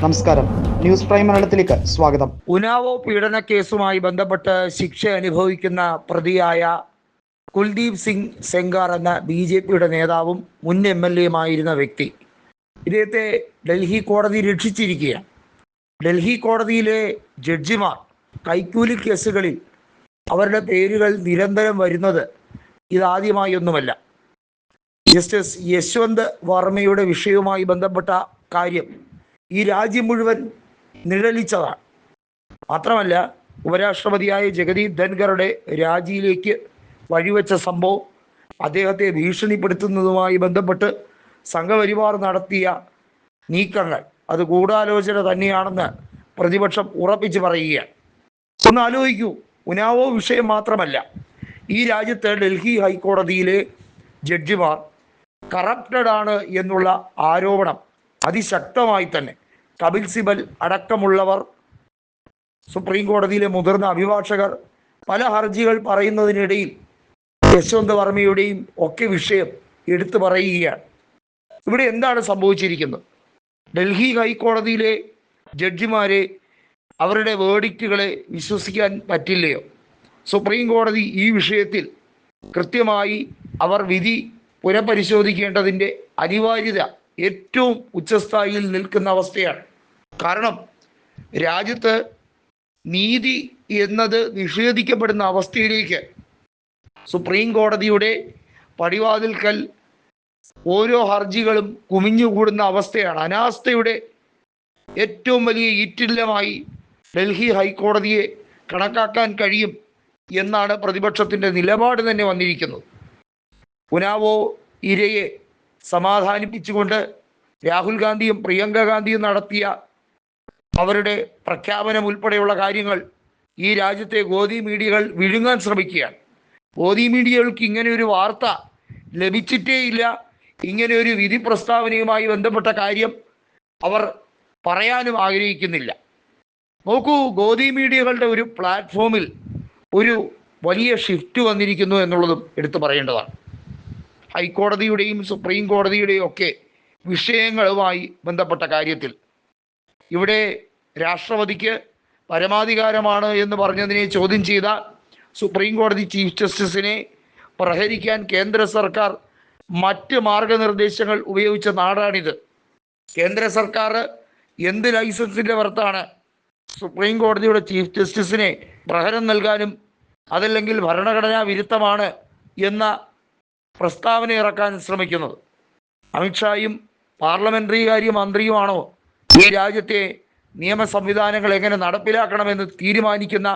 നമസ്കാരം. News prime മലയാളത്തിലേക്ക് സ്വാഗതം. ഉനാവോ പീഡന കേസുമായി ബന്ധപ്പെട്ട് ശിക്ഷ അനുഭവിക്കുന്ന പ്രതിയായ കുൽദീപ് സിംഗ് സെങ്കാർ എന്ന ബി ജെ പിയുടെ നേതാവും മുൻ എം എൽ എയുമായിരുന്ന വ്യക്തി. ഇദ്ദേഹത്തെ ഡൽഹി കോടതി രക്ഷിച്ചിരിക്കുകയാണ്. ഡൽഹി കോടതിയിലെ ജഡ്ജിമാർ കൈക്കൂലി കേസുകളിൽ അവരുടെ പേരുകൾ നിരന്തരം വരുന്നത് ഇതാദ്യമായൊന്നുമല്ല. ജസ്റ്റിസ് യശ്വന്ത് വർമ്മയുടെ വിഷയവുമായി ബന്ധപ്പെട്ട കാര്യം ഈ രാജ്യം മുഴുവൻ നിഴലിച്ചതാണ്. മാത്രമല്ല ഉപരാഷ്ട്രപതിയായ ജഗദീപ് ധൻഖറുടെ രാജിയിലേക്ക് വഴിവെച്ച സംഭവം അദ്ദേഹത്തെ ഭീഷണിപ്പെടുത്തുന്നതുമായി ബന്ധപ്പെട്ട് സംഘപരിവാർ നടത്തിയ നീക്കങ്ങൾ. അത് ഗൂഢാലോചന തന്നെയാണെന്ന് പ്രതിപക്ഷം ഉറപ്പിച്ച് പറയുകയാണ്. ഒന്ന് ആലോചിക്കൂ ഉനാവോ വിഷയം മാത്രമല്ല. ഈ രാജ്യത്ത് ഡൽഹി ഹൈക്കോടതിയിലെ ജഡ്ജിമാർ കറപ്റ്റഡ് ആണ് എന്നുള്ള ആരോപണം അതിശക്തമായി തന്നെ. കപിൽ സിബൽ അടക്കമുള്ളവർ സുപ്രീം കോടതിയിലെ മുതിർന്ന അഭിഭാഷകർ പല ഹർജികൾ പറയുന്നതിനിടയിൽ യശ്വന്ത് വർമ്മയുടെയും ഒക്കെ വിഷയം എടുത്തു പറയുകയാണ്. ഇവിടെ എന്താണ് സംഭവിച്ചിരിക്കുന്നത്? ഡൽഹി ഹൈക്കോടതിയിലെ ജഡ്ജിമാരെ അവരുടെ വേർഡിക്റ്റുകളെ വിശ്വസിക്കാൻ പറ്റില്ലയോ? സുപ്രീം കോടതി ഈ വിഷയത്തിൽ കൃത്യമായി അവർ വിധി പുനഃപരിശോധിക്കേണ്ടതിന്റെ അനിവാര്യത ഏറ്റവും ഉച്ചസ്ഥായിയിൽ നിൽക്കുന്ന അവസ്ഥയാണ്. കാരണം രാജ്യത്ത് നീതി എന്നത് നിഷേധിക്കപ്പെടുന്ന അവസ്ഥയിലേക്ക് സുപ്രീം കോടതിയുടെ പടിവാതിൽക്കൽ ഓരോ ഹർജികളും കുമിഞ്ഞുകൂടുന്ന അവസ്ഥയാണ്. അനാസ്ഥയുടെ ഏറ്റവും വലിയ ഈറ്റില്ലമായി ഡൽഹി ഹൈക്കോടതിയെ കണക്കാക്കാൻ കഴിയും എന്നാണ് പ്രതിപക്ഷത്തിന്റെ നിലപാട് തന്നെ വന്നിരിക്കുന്നത്. ഉനാവോ ഇരയെ സമാധാനിപ്പിച്ചുകൊണ്ട് രാഹുൽ ഗാന്ധിയും പ്രിയങ്ക ഗാന്ധിയും നടത്തിയ അവരുടെ പ്രഖ്യാപനം ഉൾപ്പെടെയുള്ള കാര്യങ്ങൾ ഈ രാജ്യത്തെ ഗോദി മീഡിയകൾ വിഴുങ്ങാൻ ശ്രമിക്കുകയാണ്. ഗോദി മീഡിയകൾക്ക് ഇങ്ങനെ ഒരു വാർത്ത ലഭിച്ചിട്ടേയില്ല ഇങ്ങനെ ഒരു വിധി പ്രസ്താവനയുമായി ബന്ധപ്പെട്ട കാര്യം അവർ പറയാനും ആഗ്രഹിക്കുന്നില്ല. നോക്കൂ ഗോദി മീഡിയകളുടെ ഒരു പ്ലാറ്റ്ഫോമിൽ ഒരു വലിയ ഷിഫ്റ്റ് വന്നിരിക്കുന്നു എന്നുള്ളതും എടുത്തു പറയേണ്ടതാണ്. ഹൈക്കോടതിയുടെയും സുപ്രീം കോടതിയുടെയും ഒക്കെ വിഷയങ്ങളുമായി ബന്ധപ്പെട്ട കാര്യത്തിൽ. ഇവിടെ രാഷ്ട്രപതിക്ക് പരമാധികാരമാണ് എന്ന് പറഞ്ഞതിനെ ചോദ്യം ചെയ്ത സുപ്രീം കോടതി ചീഫ് ജസ്റ്റിസിനെ പ്രഹരിക്കാൻ കേന്ദ്ര സർക്കാർ മറ്റ് മാർഗനിർദ്ദേശങ്ങൾ ഉപയോഗിച്ച നാടാണിത്. കേന്ദ്ര സർക്കാർ എന്ത് ലൈസൻസിന്റെ പുറത്താണ് സുപ്രീം കോടതിയുടെ ചീഫ് ജസ്റ്റിസിനെ പ്രഹരം നൽകാനും അതല്ലെങ്കിൽ ഭരണഘടനാ വിരുദ്ധമാണ് എന്ന പ്രസ്താവന ഇറക്കാൻ ശ്രമിക്കുന്നത്. അമിത്ഷായും പാർലമെന്ററി കാര്യ മന്ത്രിയുമാണോ? ഈ രാജ്യത്തെ നിയമ സംവിധാനങ്ങൾ എങ്ങനെ നടപ്പിലാക്കണമെന്ന് തീരുമാനിക്കുന്ന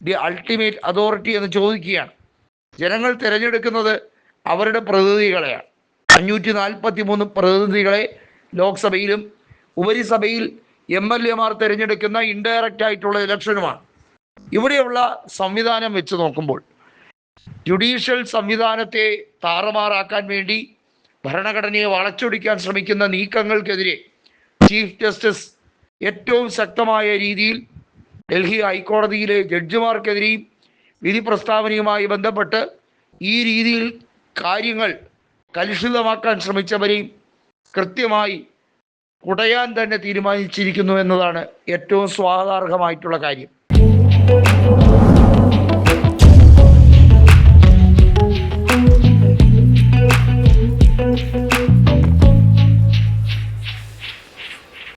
ദി അൾട്ടിമേറ്റ് അതോറിറ്റി എന്ന് ചോദിക്കുകയാണ്. ജനങ്ങൾ തിരഞ്ഞെടുക്കുന്നത് അവരുടെ പ്രതിനിധികളെയാണ്. അഞ്ഞൂറ്റി നാൽപ്പത്തി മൂന്ന് പ്രതിനിധികളെ ലോക്സഭയിലും ഉപരിസഭയിൽ എം എൽ എമാർ തിരഞ്ഞെടുക്കുന്ന ഇൻഡയറക്റ്റ് ആയിട്ടുള്ള ഇലക്ഷനുമാണ് ഇവിടെയുള്ള സംവിധാനം വെച്ച് നോക്കുമ്പോൾ ജുഡീഷ്യൽ സംവിധാനത്തെ താറുമാറാക്കാൻ വേണ്ടി ഭരണഘടനയെ വളച്ചൊടിക്കാൻ ശ്രമിക്കുന്ന നീക്കങ്ങൾക്കെതിരെ ചീഫ് ജസ്റ്റിസ് ഏറ്റവും ശക്തമായ രീതിയിൽ ഡൽഹി ഹൈക്കോടതിയിലെ ജഡ്ജിമാർക്കെതിരെയും വിധി പ്രസ്താവനയുമായി ബന്ധപ്പെട്ട് ഈ രീതിയിൽ കാര്യങ്ങൾ കലുഷിതമാക്കാൻ ശ്രമിച്ചവരെയും കൃത്യമായി കുടയാൻ തന്നെ തീരുമാനിച്ചിരിക്കുന്നു എന്നതാണ് ഏറ്റവും സ്വാഗതാർഹമായിട്ടുള്ള കാര്യം.